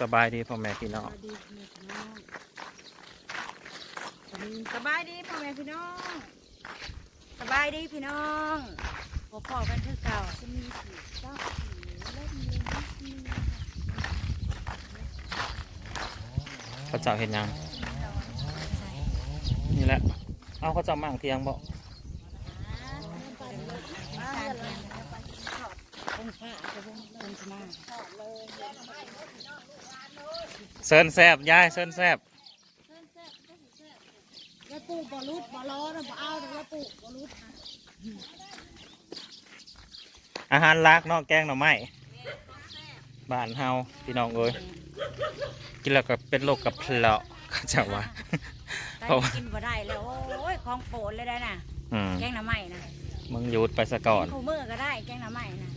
สบายดีพ่อแม่พี่น้องสบายดีพ่อแม่พี่น้องสบายดีพี่น้องพบพอกันคือเก่าจะมีสีเจ้าสีเล่มเลี้ยงมีเขาเจ้าเห็นยังนี่แหละเอาเขาเจ้ามั่งเทียงบอกต้นข้าจะเป็นต้นชนะ เซินแซบยายเซินแซบแล้วปลูกบอลุดบอล้อนะบอเอาแล้วปลูกบอลุดอาหารลักนอกแกงหน่อไม้บ้านเฮาพี่น้องเอ้ยกินแล้วก็เป็นโรคกับเพลาะเขาจ้าว่าเพราะว่ากินบ่ได้แล้วโอ้ยของโปรดเลยได้น่ะแกงหน้ำไม้นะมึงหยุดไปซะก่อนคู่มือก็ได้แกงหน้ำไม้นะ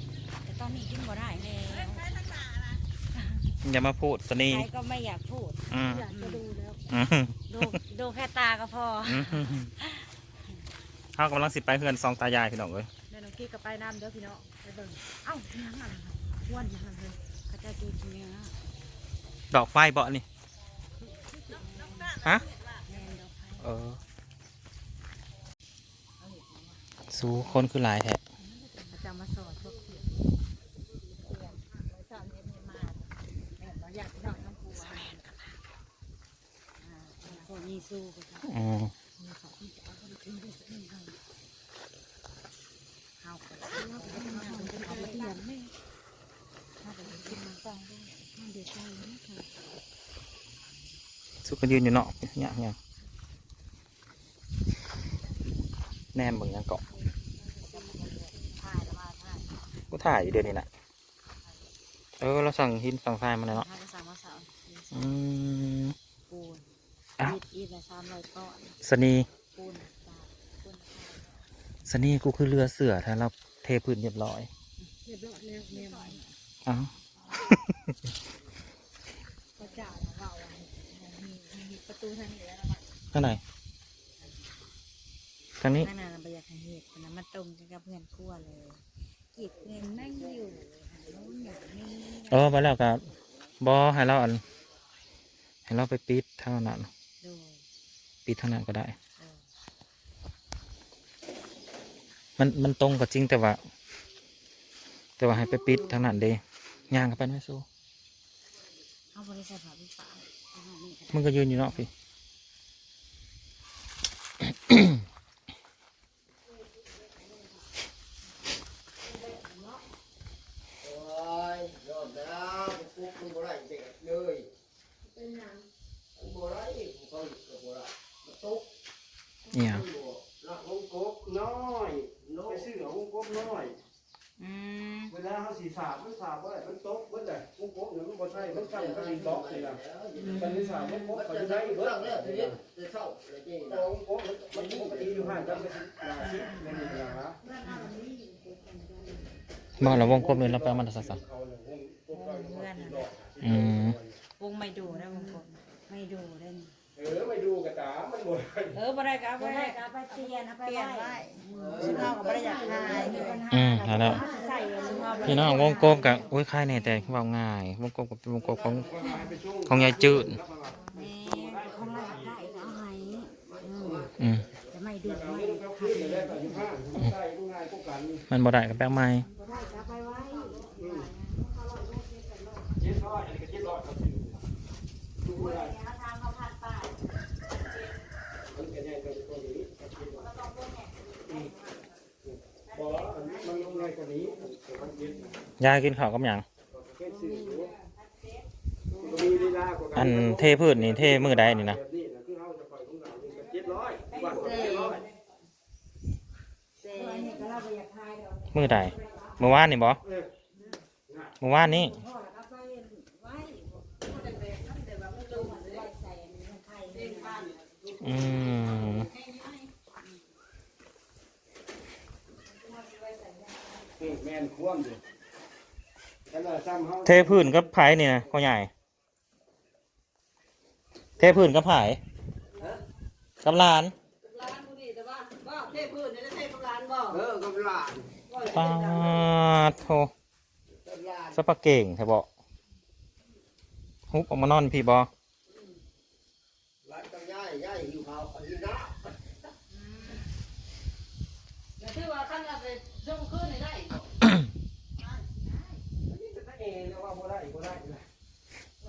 แต่ตอนนี้กินบ่ได้แล้ว อย่ามาพูดสนีใครก็ไม่อยากพูดอืมอยากจะดูแล้วอืมดูดูแค่ตาก็พออืมเฮากำลังสิไปเฮือนซองตายายพี่น้องเอ้ยเดี๋ยวน้องกี้ก็ไปน้ำเด้อพี่น้องไปเบิ่งเอ้ายังอะไรอ้วนยังไงเลยเขาจะกินกินเนื้อดอกไฟเบาะนี่ฮะ แมนดอกไผ่เออ สู้คนคือหลายแท้เขาจะมาสอนาไปกินมันต้องด้วยมันเดือดใจนะคะสู้กันยืนอยู่เนาะเนี่ยเนี่ยแนมเบิ่งยังเกาะถ่ายแล้วมาถ่ายกูถ่ายอยู่เดือนนี้แหละเออ เราสั่งหินสั่งทรายมาแล้วเนาะถ่ายภาษาภาษาอืม ปูน อ้าว อีดอีด ละสามร้อยก้อนสนีปูนบาทปูนสนีกูคือเรือเสือถ้าเราเทพื้นเรียบร้อยเรียบร้อยแล้วแม่บอกอ้าวพระเจ้าเราอะมีมีประตูทางเหนือแล้วมั้งข้างไหนทางนี้นั่นน่ะบรรยากาศเหตุนะมันตรงกันกับเพื่อนขั้วเลยเก็บเงินนั่งอยู่หาโน่นอย่างนี้เออไปแล้วกับบอให้เราอันให้เราไปปิดเท่านั้นดู ปิดเท่านั้นก็ได้เออมันมันตรงกับจริงแต่ว่า แต่ว่าให้ไปปิดเท่านั้นเด้ย่างกันไปไม่สู้เอาบริษัทผ่าพิพาเอามานี่มึงก็ยืนอยู่เนอกพี่ โอ้ยยอดแล้วปุ๊บมันบ่ได้เด็กเลยเป็นหยังมันบ่ได้ผมก็ก็บ่ได้มันตก เนี่ยมันบ่ลักลงกบน้อยไปซื้อของกบน้อยอืมเวลาเขาสีสาบมันสาบบ่ได้มันตกเบิดเลยวงกบเนี่ยมันบ่ใช่มันตั้งกันบล็อกนี่ล่ะมันนี่สาบมันกบเขาจะได้เบิดแล้วทีนี้จะเข้าเลยจริงนะวงกบมันปกติอยู่ห่างกันไปสิหลายสิบในนี่ล่ะฮะมาเราวงกลมเลยเราไปมันสักสักวงเพื่อนอืมวงไม่ดูได้วงคนไม่ดูได้นี่ ออไม่ดูกระตามันบ่ได้เออบ่ได้ก็เอาบ่ได้ก็เอาไปเปลี่ยนเอาไปเปลี่ยนไว้ซึ่งเราก็บ่ได้อยากหายมีปัญหาอืมหาแล้ว ใส่ซึ่งเราบ่ได้ พี่น้องวงกลมกับอุ้ยค่ายเนี่ยแต่ว่าง่าย วงกลมกับเป็นวงกลมของ ของยายจืดแม่ของเราอยากได้ก็เอาให้อืมอืมจะไม่ดูไม่มันบ่ได้กับแป้งไม้บ่ได้ก็เอาไปไว้เอาทางเขาพัดป้าย ยายกินข้าวกับหยังอันเทพืชนี่เทมือใดนี่นะเออนี่ก็เราบ่อยากหายดอกมือใดเมื่อวานนี่บ่เมื่อวานนี้พ่อแล้วก็ไปไว้บ่ได้แบบนั้นแต่ว่ามันดูมันไว้ใส่อันนี้มันไข่เองบ้าน อืม แม่นคว่ำอยู่แต่ละซ้ำ เฮาเทพื้นกับไผ่นี่นะพ่อใหญ่ เทพื้นกับไผ่กับหลานร้านบุรีแต่ว่าว่าเทพื้นเนี่ยจะเทกับร้านบ่เออกับหลานปาดโทกับหลานสปาเก่งใช่บ่ฮุบออกมานอนพี่บอร้านต้องย้ายย้ายหิวข้าวไปหิวน้แต่ที่ว่าขั้นเราไปช่วงคืนนี่ได้นี่ เป็นตาเองนะว่าบ่ได้บ่ได้นะ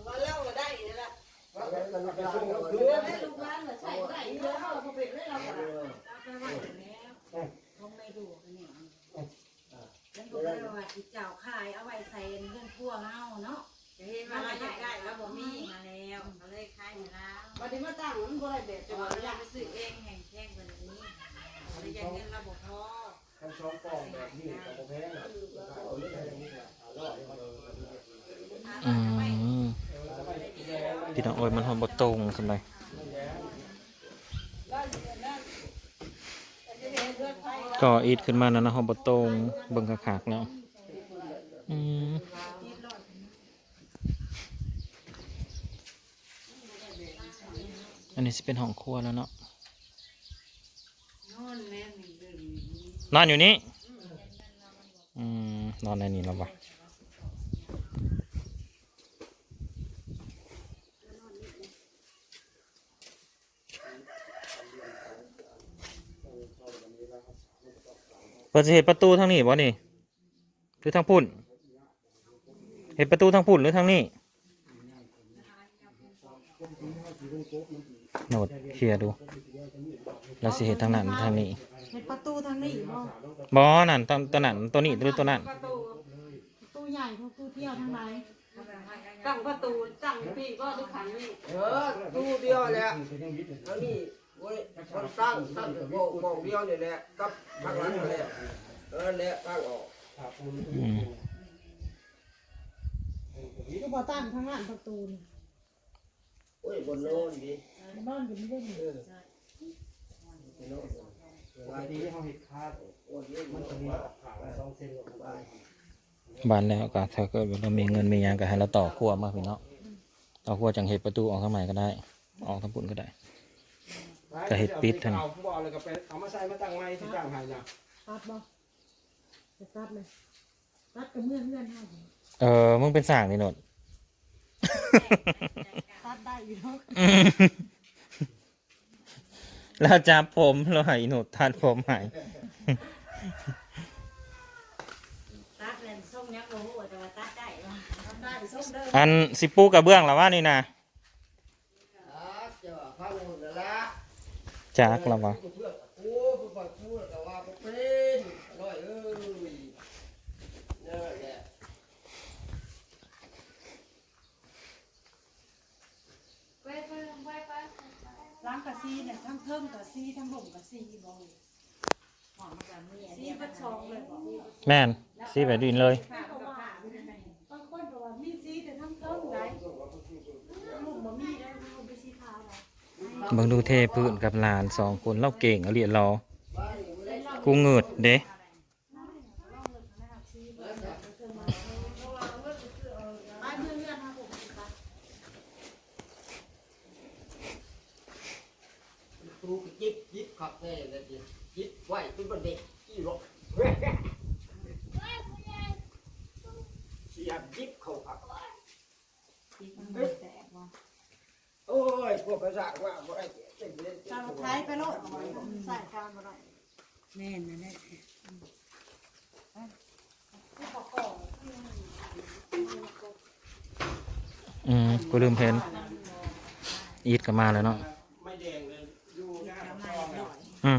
มาเล่าก็ได้นี่แหละว่าไปมันไปส่งกลางคืเพื่นให้ลูกหลานมาใช้ได้เยอะเราพอเป็นได้เราก็เอาไปไว้แล้วคงไม่ดูกันเนี่ยแล้วก็เลยว่าที่เจ้าขายเอาไว้ใส่เงินทั่วเฮาเนาะจะเห็นว่าเราอยากได้แล้วบ่มีมาแล้วก็เลยขายให้เราวันนี้มาตั้งมันบ่ได้แบบจะจะว่าว่าเราอยากไปซื้อเองแห่งแท่งกว่านี้เลยอยากเงินเราบ่พอคันช่องฟองแบบนี้ก็บ่แพงนะเอาเรื่องนี้ก็เอาร้อย อืมพี่น้องโอ้ยมันหอมบตรงสำไรก็อีดขึ้นมานะนะหอมบตรงเบิ่งคักๆแล้วอืมอันนี้สิเป็นห้องครัวแล้วเนาะนอนแน่นี่เดินนอนอยู่นี่ อืม นอนในนี้แล้ววะ ปิดสิเห็ดประตูทางนี้บ่นี่หรือทางพุ่น เห็ดประตูทางพุ่นหรือทางนี้โนดเคลียร์ดูแล้วสิเห็ดทางนั้นหรือทางนี้เห็นประตูทางนี้บ่บ่นั่นตัวตัวนั้นตัวนี้หรือตัวนั้นประตูประตูใหญ่ประตูเที่ยวทางไหนตั้งประตูตั้งพี่ก็ทุกขังนี่ำเออตู้เดียวแหละแล้วนี่ โอ้ยคนตั้งตั้งโบกโบกเดียวนี่แหละกับทางหลังนี่แหละเออแหละตั้งออกอืมก็บ่ตั้งทางนั้นประตูนี่โอ้ยบนโน่นดินอนอยู่นี่ได้นี่เออไปโน่นวันนี้เขาเห็ดคาดโอ้ยมันจะมีออกขาวสองเซนออกมาบานแล้วก็ถ้าเกิดเรามีเงินมีหยังก็ให้เราต่อครัวมาพี่เนาะต่อครัวจังเห็ดประตูออกข้างในก็ได้ ออกทางพุ่นก็ได้ ก็เฮ็ดปิดเท่านั้นเอาผู้เอาเลยก็ไปเอามาใส่มาตั้งไม้ที่ตั้งให้นะตัดบ่จะตัดเลยตัดกับเมื่อนเมื่อนเฮาเออมึงเป็นสร้างนี่โนดตัดได้อยู่เนาะอืมเราจับผมเราให้หนูทัดผมใหายตัดเลนส่งยักษ์บ่ฮู้แต่ว่าตัดได้ว่าตัดได้ส้มเด้ออันสิปูกระเบื้องแล้วว่านี่นะ อ่าเจ้าพังหมดแล้วละ จากแล้ววะเพื่อนโอ้เพื่อนพูดแต่ว่าบ่เป็นอร่อยเอ้ยนั่นแหละไปไปไปไปล้างกะซีเนี่ยทั้งเทิงกะซีทั้งห่มกะซีบ่หอมกับมีอันซีนี้บัดชองเลยบ่แม่นสีแบบดินเลย บางคนก็ว่ามีซีแต่ทั้งเทิงได้ลูกบ่มีได้ลูกไปซีขาวได้ เบังดูเทพื้นกับหลานสองคนเล่าเก่งเอาเรียนรอกูเงิดเด้ ไปเมื่อนเมื่อนเฮาผมสิตัด ครูก็จิบจิบขับแน่เลยจิบจิบไว้เป็นประเด็กกี่หรอกเสียบจิบเข้าขับ มันบ่แตกบ่ โอ้ยพว กกระสักว่าบ่ได้เจ็บเลยจานไทยไปโลดใส่กาวบ่ได้แม่นนั่นแหละอืมกูลืมเพนอีทก็มาแล้วเนาะไม่แดงเลยอยู่หน้าซองอะอืม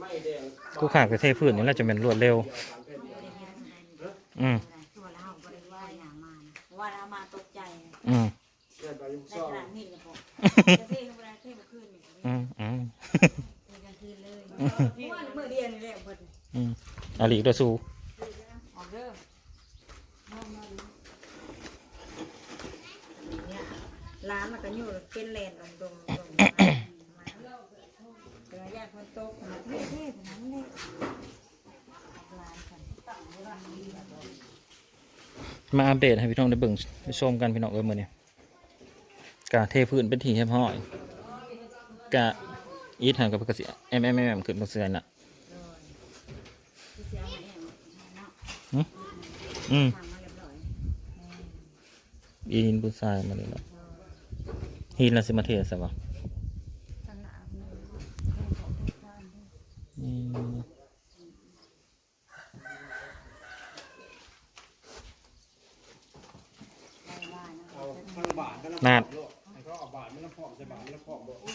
ไม่แดงกูขาดกับเทพื้นนี่แหละจะเป็นรวดเร็ว อืมตัวเราบ่ได้ว่าอย่างมานะเพราะว่าเรามาตกใจอืมเดินไปอยู่ในซองขณะนี้ก็บอก จะเท่บ่ได้เท่บ่ขึ้นนี่อืมอืมเท่กลางคืนเลยเพราะว่ามื้อเดียวนี่แหละเพิ่นอืมอาลีกตัวสูออกเด้อเนี่ยร้านมันก็อยู่เป็นแลนดงดงดงมาเดี๋ยวญาติเพิ่นเท่ๆนั้นเลยมาอัปเดตให้พี่น้องได้เบิ่งได้ชมกันพี่น้องเอ้ยมื้อนี้ กะเทพื้นเป็นที่เรียบร้อยกะอีทหันกับกระเสียแอมแอมแอมขึ้นมาเสือน่ะที่เสียมาแห้งเนาะอืมทำมาเรียบร้อยอีนผู้ชายมาเลยเนาะฮีนละสิมาเทศซะบ่ทางหน้าเนี่ยให้บอกให้บ้านด้วยอืมได้ว่านะเอาทางบาทก็น้ำนาด ให้เขาเอาบาทมันน้ำพอกบานน้ำพอก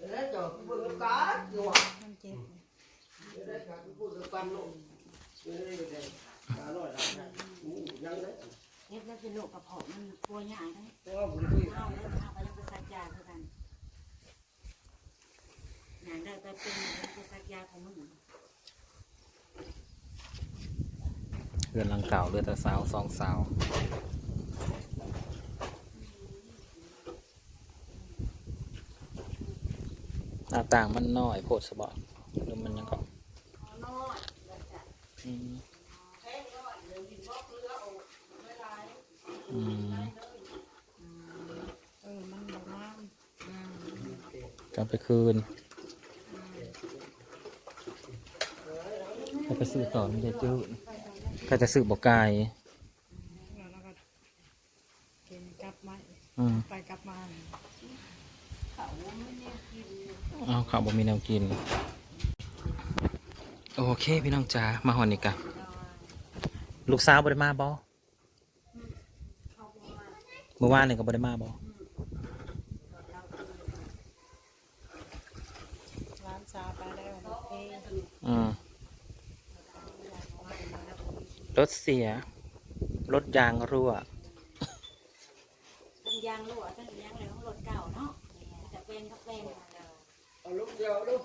บ่แล้วจะพูดกันอยู่ว่ามันเจ็บได้การพูดกันลงไม่ได้เลยอร่อยนะยังเลยเฮ็ดแล้วเป็นโรคกระเพาะมันกลัวใหญ่ได้เพราะว่าผมคุยเอาแล้วพาไปยังไปซักยาคือกันอย่างได้ไปเป็นไปซักยาของมึงเรือนหลังเก่าเรือแต่สาวสองสาวหน้า ต่างมันน้อยโพดสบอหรือมันยังก็น้อยแล้วจ้ะอืมแพงน้อยเดี๋ยวกินบ่เกลือเอาไม่หลายอืมเออมันบอกงามกลับไปคืนไปไปซื้อต่อไม่ได้จื้อก็จะซื้อบอกไก่ แล้วก็กินกลับมา อืม ไปกลับมา เอาข้าวบ่มีแนวกิน โอเค พี่น้องจ๋ามาหอนนี่กันลูกสาวบ่ได้มาบ่เมื่อวานนี่ก็บ่ได้มาบ่ร้านชาไปได้วันเพลงอืมรถเสีย รถยางรั่วทั้งยางรั่วทั้งยางอะไรของรถเก่าเนาะจะเป็นก็เป็น เอาลูกเดียวลูก